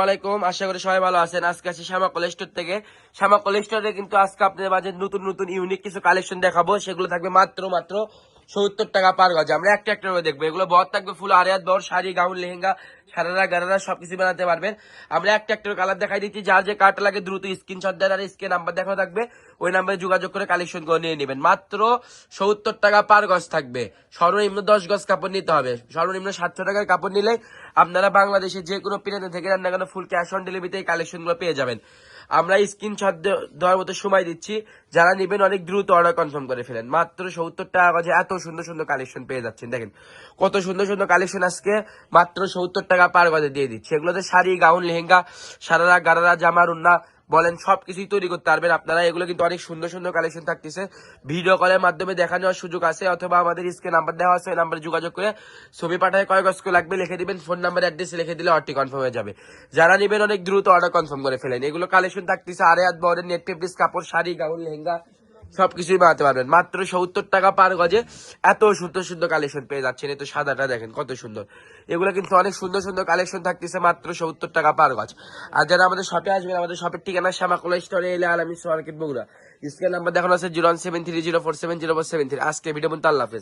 আলাইকুম। আশা করি সবাই ভালো আছেন। আজকে থেকে। শ্যামা কিন্তু আজকে আপনাদের মাঝে নতুন নতুন, ইউনিক কিছু কালেকশন দেখাবো। সেগুলো থাকবে মাত্র মাত্র সত্তর টাকা পার গজ। আমরা একটা একটা দেখব। এগুলো বর থাকবে ফুল আরিয়াত বর, শাড়ি, গাউন, লেহেঙ্গা, সারারা, গারারা, সবকিছু বানাতে পারবেন। আমরা একটা একটা কালার দেখাই দিচ্ছি। যার যে কার্ডটা লাগে দ্রুত স্ক্রিনশট দেন আর স্ক্রিন নাম্বার দেখানো থাকবে। ওই নাম্বারে যোগাযোগ করে কালেকশন করে নিয়ে নেবেন। মাত্র সত্তর টাকা পার গজ থাকবে। সর্বনিম্ন দশ গজ কাপড় নিতে হবে। সর্বনিম্ন সাতশো টাকার কাপড় নিলে আপনারা বাংলাদেশের যে কোনো প্লেনে থেকে রান্না কেন ফুল ক্যাশ অন ডেলিভারিতে এই কালেকশনগুলো পেয়ে যাবেন। আমরা স্ক্রিনশট দেওয়ার মতো সময় দিচ্ছি। যারা নেবেন অনেক দ্রুত অর্ডার কনফার্ম করে ফেলেন। মাত্র সত্তর টাকা গজে এত সুন্দর সুন্দর কালেকশন পেয়ে যাচ্ছেন। দেখেন, কত সুন্দর সুন্দর কালেকশন আজকে। মাত্র সত্তর টাকা পার গজে দিয়ে দিচ্ছি। এগুলোতে শাড়ি, গাউন, লেহেঙ্গা, সারারা, গারারা, জামা উন্না বলেন সব কিছুই তৈরি করতে পারবেন আপনারা। এগুলো কিন্তু অনেক সুন্দর সুন্দর কালেকশন থাকতেছে। ভিডিও কলের মাধ্যমে দেখা নেওয়ার সুযোগ আছে, অথবা আমাদের স্ক্রিন নাম্বার দেওয়া আছে, ওই নাম্বারে যোগাযোগ করে ছবি পাঠায় কয় গজ লাগবে, লিখে দিবেন ফোন নাম্বার অ্যাড্রেস লিখে দিলে অর্ডারটি কনফার্ম হয়ে যাবে। যারা নেবেন, অনেক দ্রুত অর্ডার কনফার্ম করে ফেলেন। এগুলো কালেকশন থাকতেছে, আরে হাত বরের নেট টেপিস কাপড়, শাড়ি, গাউন, লেহেঙ্গা সবকিছুই বানাতে পারবেন। মাত্র সত্তর টাকা পার গজে এত সুন্দর সুন্দর কালেকশন পেয়ে যাচ্ছেন। এত সাদাটা দেখেন, কত সুন্দর। এগুলো কিন্তু অনেক সুন্দর সুন্দর কালেকশন থাকতেছে মাত্র সত্তর টাকা পার গজ। আর যারা আমাদের শপে আসবেন, আমাদের শপের ঠিকানা শ্যামাকোলা স্টোরে এলে আলামি মার্কেট বগুড়া। স্কেল নাম্বার দেখানো আছে zero seven three zero four seven zero four seven three. আজকে ভিডিও বলতে আল্লাহ